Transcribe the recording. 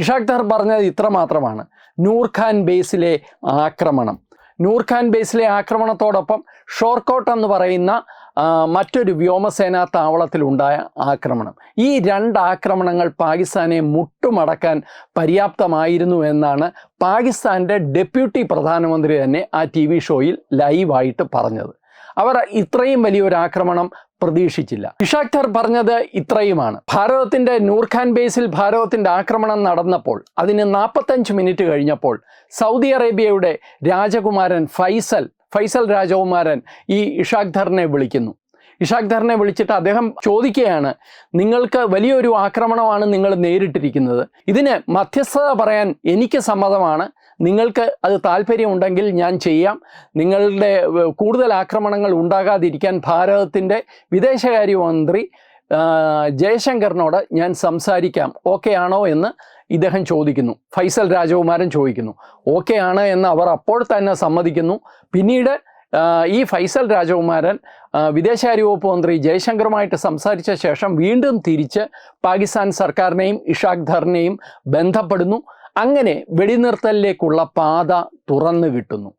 ഇഷാഖ് ദാർ പറഞ്ഞത് ഇത്ര മാത്രമാണ്. നൂർഖാൻ ബേസിലെ ആക്രമണം. നൂർഖാൻ ബേസിലെ ആക്രമണത്തോടൊപ്പം ഷോർക്കോട്ട് എന്ന് പറയുന്ന മറ്റൊരു വ്യോമസേനാ താവളത്തിലുണ്ടായ ആക്രമണം. ഈ രണ്ട് ആക്രമണങ്ങൾ പാകിസ്ഥാനെ മുട്ടുമടക്കാൻ പര്യാപ്തമായിരുന്നു എന്നാണ് പാകിസ്ഥാന്റെ ഡെപ്യൂട്ടി പ്രധാനമന്ത്രി തന്നെ ആ ടി വി ഷോയിൽ ലൈവായിട്ട് പറഞ്ഞത്. അവർ ഇത്രയും വലിയൊരു ആക്രമണം പ്രതീക്ഷിച്ചില്ല. ഇഷാക്തർ പറഞ്ഞത് ഇത്രയുമാണ്. ഭാരതത്തിന്റെ നൂർഖാൻ ബേസിൽ ഭാരതത്തിന്റെ ആക്രമണം നടന്നപ്പോൾ അതിന് നാൽപ്പത്തഞ്ച് മിനിറ്റ് കഴിഞ്ഞപ്പോൾ സൗദി അറേബ്യയുടെ രാജകുമാരൻ ഫൈസൽ ഫൈസൽ രാജകുമാരൻ ഈ ഇഷാഖ് ദറിനെ വിളിക്കുന്നു. ഇഷാഖ് ധറിനെ വിളിച്ചിട്ട് അദ്ദേഹം ചോദിക്കുകയാണ് നിങ്ങൾക്ക് വലിയൊരു ആക്രമണമാണ് നിങ്ങൾ നേരിട്ടിരിക്കുന്നത്. ഇതിന് മധ്യസ്ഥത പറയാൻ എനിക്ക് സമ്മതമാണ്. നിങ്ങൾക്ക് അത് താല്പര്യമുണ്ടെങ്കിൽ ഞാൻ ചെയ്യാം. നിങ്ങളുടെ കൂടുതൽ ആക്രമണങ്ങൾ ഉണ്ടാകാതിരിക്കാൻ ഭാരതത്തിന്റെ വിദേശകാര്യമന്ത്രി ജയശങ്കറിനോട് ഞാൻ സംസാരിക്കാം. ഓക്കെ ആണോ എന്ന് ഇദ്ദേഹം ചോദിക്കുന്നു. ഫൈസൽ രാജകുമാരൻ ചോദിക്കുന്നു. ഓക്കെ ആണ് എന്ന് അവർ അപ്പോൾ തന്നെ സമ്മതിക്കുന്നു. പിന്നീട് ഈ ഫൈസൽ രാജകുമാരൻ വിദേശകാര്യ വകുപ്പ് മന്ത്രി ജയശങ്കറുമായിട്ട് സംസാരിച്ച ശേഷം വീണ്ടും തിരിച്ച് പാകിസ്ഥാൻ സർക്കാരിനെയും ഇഷാഖ് ധറിനെയും ബന്ധപ്പെടുന്നു. അങ്ങനെ വെടിനിർത്തലിലേക്കുള്ള പാത തുറന്നു കിട്ടുന്നു.